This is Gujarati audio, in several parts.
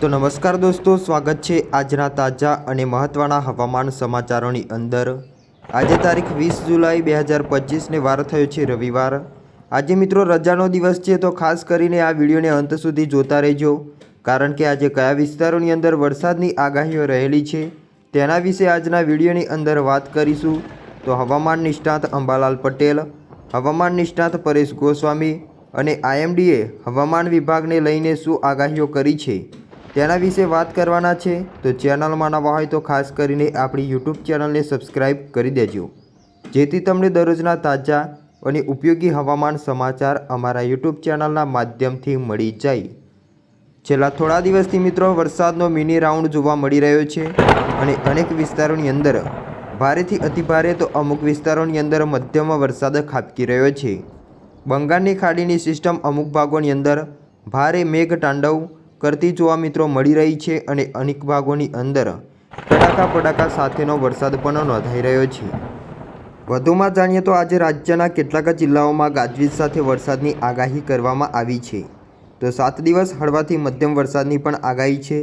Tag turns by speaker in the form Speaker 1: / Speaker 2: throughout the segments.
Speaker 1: તો નમસ્કાર દોસ્તો, સ્વાગત છે આજના તાજા અને મહત્ત્વના હવામાન સમાચારોની અંદર. આજે તારીખ વીસ જુલાઈ બે હજાર પચીસને વાર થયો છે રવિવાર. આજે મિત્રો રજાનો દિવસ છે તો ખાસ કરીને આ વિડીયોને અંત સુધી જોતા રહેજો, કારણ કે આજે કયા વિસ્તારોની અંદર વરસાદની આગાહીઓ રહેલી છે તેના વિશે આજના વિડીયોની અંદર વાત કરીશું. તો હવામાન નિષ્ણાત અંબાલાલ પટેલ, હવામાન નિષ્ણાત પરેશ ગોસ્વામી અને આઈએમડીએ હવામાન વિભાગને લઈને શું આગાહીઓ કરી છે? તેના વિશે વાત કરવાના છે, તો ચેનલમાં નવા હોય તો ખાસ કરીને આપણી યુટ્યુબ ચેનલને સબસ્ક્રાઈબ કરી દેજો. જેથી તમને દરરોજના તાજા અને ઉપયોગી હવામાન સમાચાર અમારા યુટ્યુબ ચેનલના માધ્યમથી મળી જાય. છેલ્લા થોડા દિવસથી મિત્રો વરસાદનો મિની રાઉન્ડ જોવા મળી રહ્યો છે અને અનેક વિસ્તારોની અંદર ભારેથી અતિભારે તો અમુક વિસ્તારોની અંદર મધ્યમ વરસાદ ખાબકી રહ્યો છે. બંગાળની ખાડીની સિસ્ટમ અમુક ભાગોની અંદર ભારે મેઘ તાંડવ કરતી જોવા મિત્રો મળી રહી છે અને અનેક ભાગોની અંદર કડાકા પડાકા સાથેનો વરસાદ પણ નોંધાઈ રહ્યો છે. વધુમાં જાણીએ તો આજે રાજ્યના કેટલાક જિલ્લાઓમાં ગાજવીજ સાથે વરસાદની આગાહી કરવામાં આવી છે. તો સાત દિવસ હળવાથી મધ્યમ વરસાદની પણ આગાહી છે.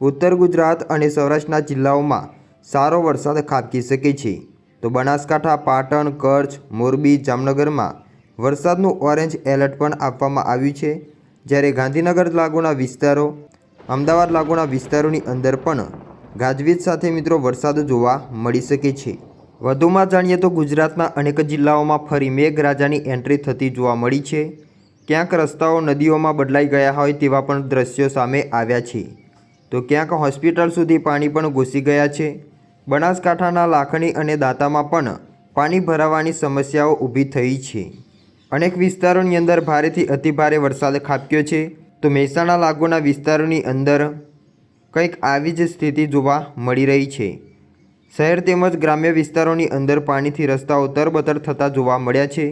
Speaker 1: ઉત્તર ગુજરાત અને સૌરાષ્ટ્રના જિલ્લાઓમાં સારો વરસાદ ખાબકી શકે છે. તો બનાસકાંઠા, પાટણ, કચ્છ, મોરબી, જામનગરમાં વરસાદનું ઓરેન્જ એલર્ટ પણ આપવામાં આવ્યું છે. જ્યારે ગાંધીનગર લાગુના વિસ્તારો, અમદાવાદ લાગુના વિસ્તારોની અંદર પણ ગાજવીજ સાથે મિત્રો વરસાદ જોવા મળી શકે છે. વધુમાં જાણીએ તો ગુજરાતના અનેક જિલ્લાઓમાં ફરી મેઘરાજાની એન્ટ્રી થતી જોવા મળી છે. ક્યાંક રસ્તાઓ નદીઓમાં બદલાઈ ગયા હોય તેવા પણ દ્રશ્યો સામે આવ્યા છે. તો ક્યાંક હોસ્પિટલ સુધી પાણી પણ ઘૂસી ગયા છે. બનાસકાંઠાના લાખણી અને દાંતામાં પણ પાણી ભરાવાની સમસ્યાઓ ઊભી થઈ છે. અનેક વિસ્તારોની અંદર ભારેથી અતિભારે વરસાદ ખાબક્યો છે. તો મહેસાણા લાગુના વિસ્તારોની અંદર કંઈક આવી જ સ્થિતિ જોવા મળી રહી છે. શહેર તેમજ ગ્રામ્ય વિસ્તારોની અંદર પાણીથી રસ્તાઓ તરબતર થતા જોવા મળ્યા છે.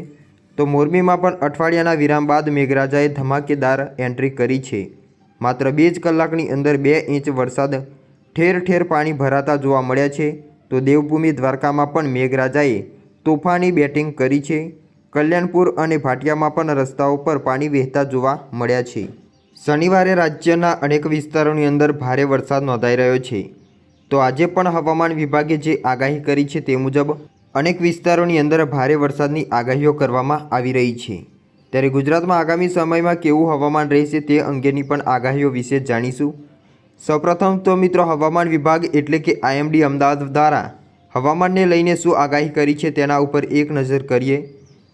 Speaker 1: તો મોરબીમાં પણ અઠવાડિયાના વિરામ બાદ મેઘરાજાએ ધમાકેદાર એન્ટ્રી કરી છે. માત્ર બે જ કલાકની અંદર બે ઇંચ વરસાદ ઠેર ઠેર પાણી ભરાતા જોવા મળ્યા છે. તો દેવભૂમિ દ્વારકામાં પણ મેઘરાજાએ તોફાની બેટિંગ કરી છે. કલ્યાણપુર અને ભાટિયામાં પણ રસ્તાઓ પર પાણી વહેતા જોવા મળ્યા છે. શનિવારે રાજ્યના અનેક વિસ્તારોની અંદર ભારે વરસાદ નોંધાઈ રહ્યો છે. તો આજે પણ હવામાન વિભાગે જે આગાહી કરી છે તે મુજબ અનેક વિસ્તારોની અંદર ભારે વરસાદની આગાહીઓ કરવામાં આવી રહી છે. ત્યારે ગુજરાતમાં આગામી સમયમાં કેવું હવામાન રહેશે તે અંગેની પણ આગાહીઓ વિશે જાણીશું. સૌપ્રથમ તો મિત્રો હવામાન વિભાગ એટલે કે આઈએમડી અમદાવાદ દ્વારા હવામાનને લઈને શું આગાહી કરી છે તેના ઉપર એક નજર કરીએ.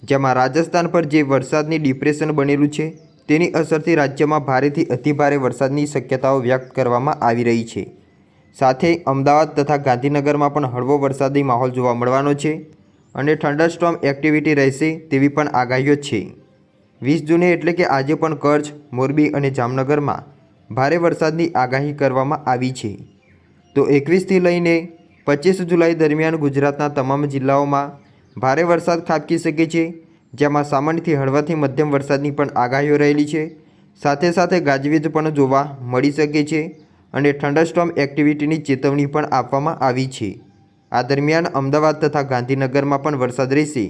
Speaker 1: જેમાં રાજસ્થાન પર જે વરસાદની ડિપ્રેશન બનેલું છે, તેની અસરથી રાજ્યમાં ભારેથી અતિભારે વરસાદની શક્યતાઓ વ્યક્ત કરવામાં આવી રહી છે. સાથે અમદાવાદ તથા ગાંધીનગરમાં પણ હળવો વરસાદી માહોલ જોવા મળવાનો છે અને થંડરસ્ટોર્મ એક્ટિવિટી રહેશે તેવી પણ આગાહીઓ છે. વીસ જૂને એટલે કે આજે પણ કચ્છ, મોરબી અને જામનગરમાં ભારે વરસાદની આગાહી કરવામાં આવી છે. તો એકવીસથી લઈને પચીસ જુલાઈ દરમિયાન ગુજરાતના તમામ જિલ્લાઓમાં ભારે વરસાદ ખાબકી શકે છે, જેમાં સામાન્યથી હળવાથી મધ્યમ વરસાદની પણ આગાહીઓ રહેલી છે. સાથે સાથે ગાજવીજ પણ જોવા મળી શકે છે અને થંડરસ્ટોર્મ એક્ટિવિટીની ચેતવણી પણ આપવામાં આવી છે. આ દરમિયાન અમદાવાદ તથા ગાંધીનગરમાં પણ વરસાદ રહેશે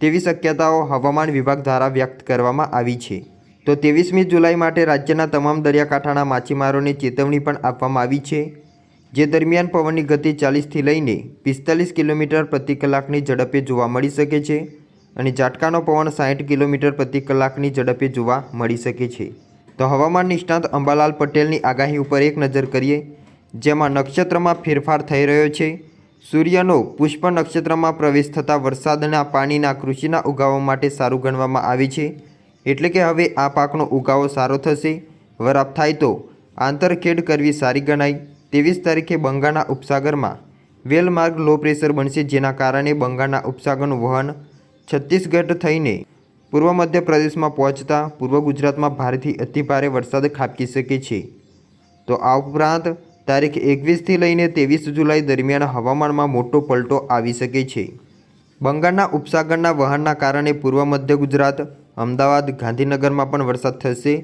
Speaker 1: તેવી શક્યતાઓ હવામાન વિભાગ દ્વારા વ્યક્ત કરવામાં આવી છે. તો ત્રેવીસમી જુલાઈ માટે રાજ્યના તમામ દરિયાકાંઠાના માછીમારોને ચેતવણી પણ આપવામાં આવી છે. જે દરમિયાન પવનની ગતિ ચાલીસથી લઈને પિસ્તાલીસ કિલોમીટર પ્રતિ કલાકની ઝડપે જોવા મળી શકે છે અને ઝાટકાનો પવન સાઠ કિલોમીટર પ્રતિ કલાકની ઝડપે જોવા મળી શકે છે. તો હવામાન નિષ્ણાત અંબાલાલ પટેલની આગાહી ઉપર એક નજર કરીએ, જેમાં નક્ષત્રમાં ફેરફાર થઈ રહ્યો છે. સૂર્યનો પુષ્પ નક્ષત્રમાં પ્રવેશ થતાં વરસાદના પાણીના કૃષિના ઉગાવો માટે સારું ગણવામાં આવે છે. એટલે કે હવે આ પાકનો ઉગાવો સારો થશે. વરાપ થાય તો આંતરખેડ કરવી સારી ગણાય. ત્રેવીસ તારીખે બંગાળના ઉપસાગરમાં વેલમાર્ગ લો પ્રેશર બનશે, જેના કારણે બંગાળના ઉપસાગરનું વહન છત્તીસગઢ થઈને પૂર્વ મધ્ય પ્રદેશમાં પહોંચતા પૂર્વ ગુજરાતમાં ભારેથી અતિભારે વરસાદ ખાબકી શકે છે. તો આ ઉપરાંત તારીખ એકવીસથી લઈને ત્રેવીસ જુલાઈ દરમિયાન હવામાનમાં મોટો પલટો આવી શકે છે. બંગાળના ઉપસાગરના વહનના કારણે પૂર્વ મધ્ય ગુજરાત, અમદાવાદ, ગાંધીનગરમાં પણ વરસાદ થશે.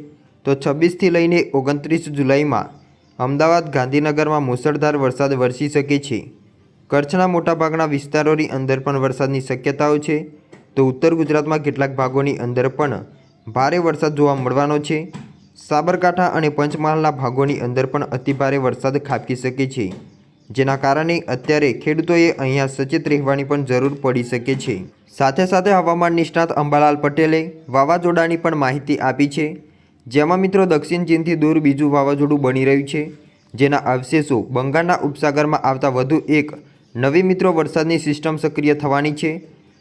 Speaker 1: તો છવ્વીસથી લઈને ઓગણત્રીસ જુલાઈમાં અમદાવાદ ગાંધીનગરમાં મુસળધાર વરસાદ વરસી શકે છે. કચ્છના મોટાભાગના વિસ્તારોની અંદર પણ વરસાદની શક્યતાઓ છે. તો ઉત્તર ગુજરાતમાં કેટલાક ભાગોની અંદર પણ ભારે વરસાદ જોવા મળવાનો છે. સાબરકાંઠા અને પંચમહાલના ભાગોની અંદર પણ અતિભારે વરસાદ ખાબકી શકે છે. જેના કારણે અત્યારે ખેડૂતોએ અહીંયા સચેત રહેવાની પણ જરૂર પડી શકે છે. સાથે સાથે હવામાન નિષ્ણાત અંબાલાલ પટેલે વાવાઝોડાની પણ માહિતી આપી છે. જેમાં મિત્રો દક્ષિણ ચીનથી દૂર બીજું વાવાઝોડું બની રહ્યું છે, જેના અવશેષો બંગાળના ઉપસાગરમાં આવતા વધુ એક નવી મિત્રો વરસાદની સિસ્ટમ સક્રિય થવાની છે.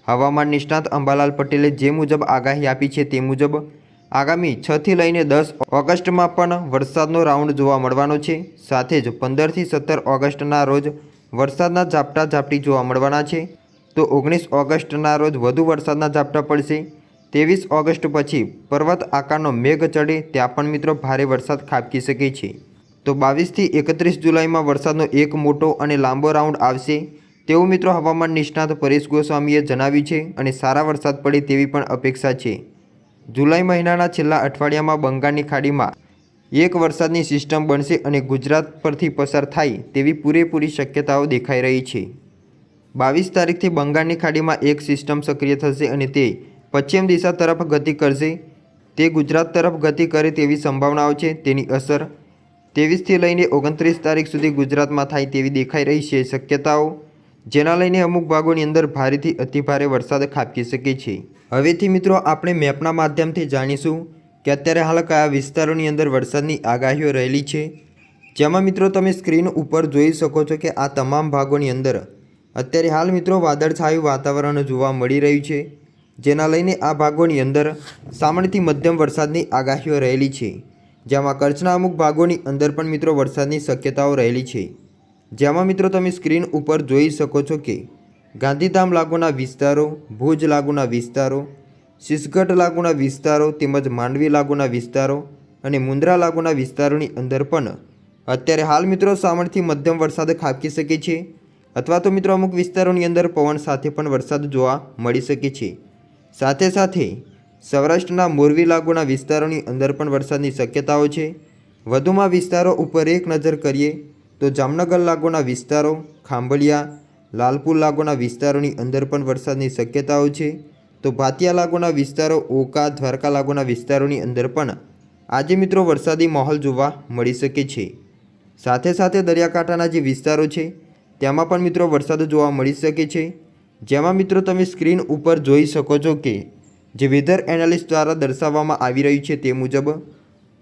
Speaker 1: હવામાન નિષ્ણાત અંબાલાલ પટેલે જે મુજબ આગાહી આપી છે તે મુજબ, આગામી છથી લઈને દસ ઓગસ્ટમાં પણ વરસાદનો રાઉન્ડ જોવા મળવાનો છે. સાથે જ પંદરથી સત્તર ઓગસ્ટના રોજ વરસાદના ઝાપટા ઝાપટી જોવા મળવાના છે. તો ઓગણીસ ઓગસ્ટના રોજ વધુ વરસાદના ઝાપટા પડશે. ત્રેવીસ ઓગસ્ટ પછી પર્વત આકારનો મેઘ ચડે ત્યાં પણ મિત્રો ભારે વરસાદ ખાબકી શકે છે. તો બાવીસથી એકત્રીસ જુલાઈમાં વરસાદનો એક મોટો અને લાંબો રાઉન્ડ આવશે. તેવું મિત્રો હવામાન નિષ્ણાત પરેશ ગોસ્વામીએ જણાવ્યું છે અને સારા વરસાદ પડે તેવી પણ અપેક્ષા છે. જુલાઈ મહિનાના છેલ્લા અઠવાડિયામાં બંગાળની ખાડીમાં એક વરસાદની સિસ્ટમ બનશે અને ગુજરાત પરથી પસાર થાય તેવી પૂરેપૂરી શક્યતાઓ દેખાઈ રહી છે. બાવીસ તારીખથી બંગાળની ખાડીમાં એક સિસ્ટમ સક્રિય થશે અને તે પશ્ચિમ દિશા તરફ ગતિ કરશે. તે ગુજરાત તરફ ગતિ કરે તેવી સંભાવનાઓ છે. તેની અસર ત્રેવીસથી લઈને ઓગણત્રીસ તારીખ સુધી ગુજરાતમાં થાય તેવી દેખાઈ રહી છે. શક્યતાઓ જેના લઈને અમુક ભાગોની અંદર ભારેથી અતિભારે વરસાદ ખાબકી શકે છે. હવેથી મિત્રો, આપણે મેપના માધ્યમથી જાણીશું કે અત્યારે હાલ કયા વિસ્તારોની અંદર વરસાદની આગાહીઓ રહેલી છે. જેમાં મિત્રો, તમે સ્ક્રીન ઉપર જોઈ શકો છો કે આ તમામ ભાગોની અંદર અત્યારે હાલ મિત્રો વાદળછાયું વાતાવરણ જોવા મળી રહ્યું છે. જેના લઈને આ ભાગોની અંદર સામાન્યથી મધ્યમ વરસાદની આગાહીઓ રહેલી છે, જેમાં કચ્છના અમુક ભાગોની અંદર પણ મિત્રો વરસાદની શક્યતાઓ રહેલી છે. જેમાં મિત્રો તમે સ્ક્રીન ઉપર જોઈ શકો છો કે ગાંધીધામ લાગુના વિસ્તારો, ભુજ લાગુના વિસ્તારો, શિસગઢ લાગુના વિસ્તારો તેમજ માંડવી લાગુના વિસ્તારો અને મુન્દ્રા લાગુના વિસ્તારોની અંદર પણ અત્યારે હાલ મિત્રો સામાન્યથી મધ્યમ વરસાદ ખાબકી શકે છે, અથવા તો મિત્રો અમુક વિસ્તારોની અંદર પવન સાથે પણ વરસાદ જોવા મળી શકે છે. સાથે સાથે સૌરાષ્ટ્રના મોરવી લાગુના વિસ્તારોની અંદર પણ વરસાદની શક્યતાઓ છે. વધુમાં વિસ્તારો ઉપર એક નજર કરીએ તો જામનગર લાગુના વિસ્તારો ખાંભળિયા લાલપુર લાગુના વિસ્તારોની અંદર પણ વરસાદની શક્યતાઓ છે. તો ભાતિયા લાગુના વિસ્તારો, ઓકા, દ્વારકા લાગુના વિસ્તારોની અંદર પણ આજે મિત્રો વરસાદી માહોલ જોવા મળી શકે છે. સાથે સાથે દરિયાકાંઠાના જે વિસ્તારો છે તેમાં પણ મિત્રો વરસાદ જોવા મળી શકે છે. જેમાં મિત્રો તમે સ્ક્રીન ઉપર જોઈ શકો છો કે જે વેધર એનાલિસ્ટ દ્વારા દર્શાવવામાં આવી રહ્યું છે તે મુજબ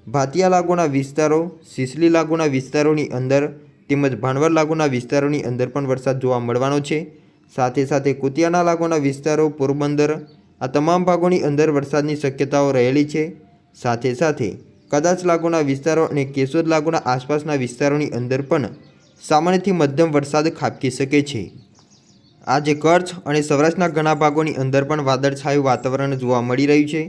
Speaker 1: ભાતિયા લાગુના વિસ્તારો, સિસલી લાગુના વિસ્તારોની અંદર તેમજ ભાણવર લાગુના વિસ્તારોની અંદર પણ વરસાદ જોવા મળવાનો છે. સાથે સાથે કુતિયાના લાગુના વિસ્તારો, પોરબંદર, આ તમામ ભાગોની અંદર વરસાદની શક્યતાઓ રહેલી છે. સાથે સાથે કદાચ લાગુના વિસ્તારો અને કેશોદ લાગુના આસપાસના વિસ્તારોની અંદર પણ સામાન્યથી મધ્યમ વરસાદ ખાબકી શકે છે. આજે કચ્છ અને સૌરાષ્ટ્રના ઘણા ભાગોની અંદર પણ વાદળછાયું વાતાવરણ જોવા મળી રહ્યું છે.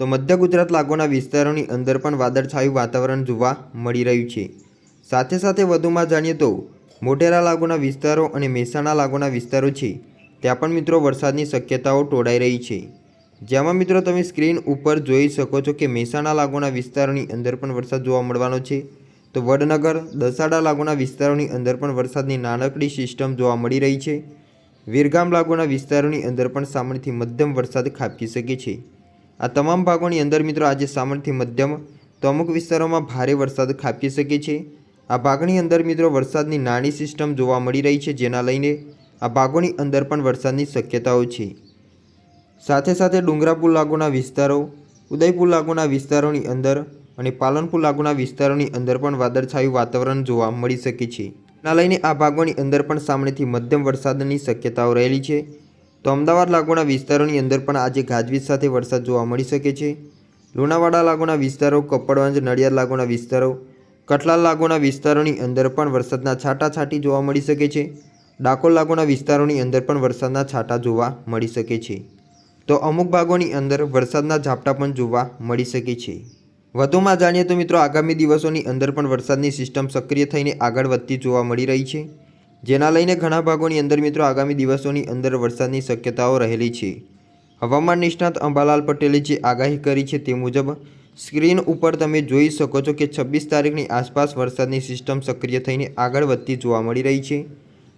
Speaker 1: તો મધ્ય ગુજરાત લાગુના વિસ્તારોની અંદર પણ વાદળછાયું વાતાવરણ જોવા મળી રહ્યું છે. સાથે સાથે વધુમાં જાણીએ તો મોટેરા લાગુના વિસ્તારો અને મહેસાણા લાગુના વિસ્તારો છે. ત્યાં પણ મિત્રો વરસાદની શક્યતાઓ ટોળાઈ રહી છે. જેમાં મિત્રો તમે સ્ક્રીન ઉપર જોઈ શકો છો કે મહેસાણા લાગુના વિસ્તારોની અંદર પણ વરસાદ જોવા મળવાનો છે. તો વડનગર, દસાડા લાગુના વિસ્તારોની અંદર પણ વરસાદની નાનકડી સિસ્ટમ જોવા મળી રહી છે. વિરગામ લાગુના વિસ્તારોની અંદર પણ સામાન્યથી મધ્યમ વરસાદ ખાબકી શકે છે. આ તમામ ભાગોની અંદર મિત્રો આજે સામાન્યથી મધ્યમ તો અમુક વિસ્તારોમાં ભારે વરસાદ ખાબકી શકે છે. આ ભાગની અંદર મિત્રો વરસાદની નાની સિસ્ટમ જોવા મળી રહી છે, જેના લઈને આ ભાગોની અંદર પણ વરસાદની શક્યતાઓ છે. સાથે સાથે ડુંગરાપુર લાગુના વિસ્તારો, ઉદયપુર લાગુના વિસ્તારોની અંદર અને પાલનપુર લાગુના વિસ્તારોની અંદર પણ વાદળછાયું વાતાવરણ જોવા મળી શકે છે. લઈને આ ભાગોની અંદર પણ સામેથી મધ્યમ વરસાદની શક્યતાઓ રહેલી છે. તો અમદાવાદ લાગુના વિસ્તારોની અંદર પણ આજે ગાજવીજ સાથે વરસાદ જોવા મળી શકે છે. લુણાવાડા લાગુના વિસ્તારો, કપડવંજ, નડિયાદ લાગુના વિસ્તારો, કઠલાલ લાગુના વિસ્તારોની અંદર પણ વરસાદના છાંટા છાંટી જોવા મળી શકે છે. ડાકોર લાગુના વિસ્તારોની અંદર પણ વરસાદના છાંટા જોવા મળી શકે છે. તો અમુક ભાગોની અંદર વરસાદના ઝાપટા પણ જોવા મળી શકે છે. વધુમાં જાણીએ તો મિત્રો આગામી દિવસોની અંદર પણ વરસાદની સિસ્ટમ સક્રિય થઈને આગળ વધતી જોવા મળી રહી છે. જેના લઈને ઘણા ભાગોની અંદર મિત્રો આગામી દિવસોની અંદર વરસાદની શક્યતાઓ રહેલી છે. હવામાન નિષ્ણાત અંબાલાલ પટેલે જે આગાહી કરી છે તે મુજબ, સ્ક્રીન ઉપર તમે જોઈ શકો છો કે છવ્વીસ તારીખની આસપાસ વરસાદની સિસ્ટમ સક્રિય થઈને આગળ વધતી જોવા મળી રહી છે.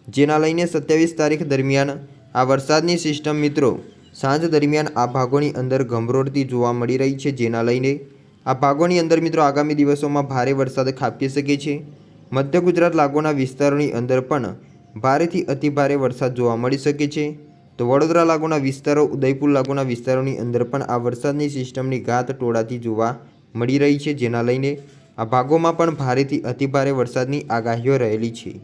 Speaker 1: જેના લઈને સત્યાવીસ તારીખ દરમિયાન આ વરસાદની સિસ્ટમ મિત્રો સાંજ દરમિયાન આ ભાગોની અંદર ગમરોડતી જોવા મળી રહી છે. જેના લઈને આ ભાગોની અંદર મિત્રો આગામી દિવસોમાં ભારે વરસાદ ખાબકી શકે છે. મધ્ય ગુજરાત લાગુના વિસ્તારોની અંદર પણ ભારેથી અતિભારે વરસાદ જોવા મળી શકે છે. તો વડોદરા લાગુના વિસ્તારો, ઉદયપુર લાગુના વિસ્તારોની અંદર પણ આ વરસાદની સિસ્ટમની ઘાત ટોળાથી જોવા મળી રહી છે, જેના લઈને આ ભાગોમાં પણ ભારેથી અતિભારે વરસાદની આગાહીઓ રહેલી છે.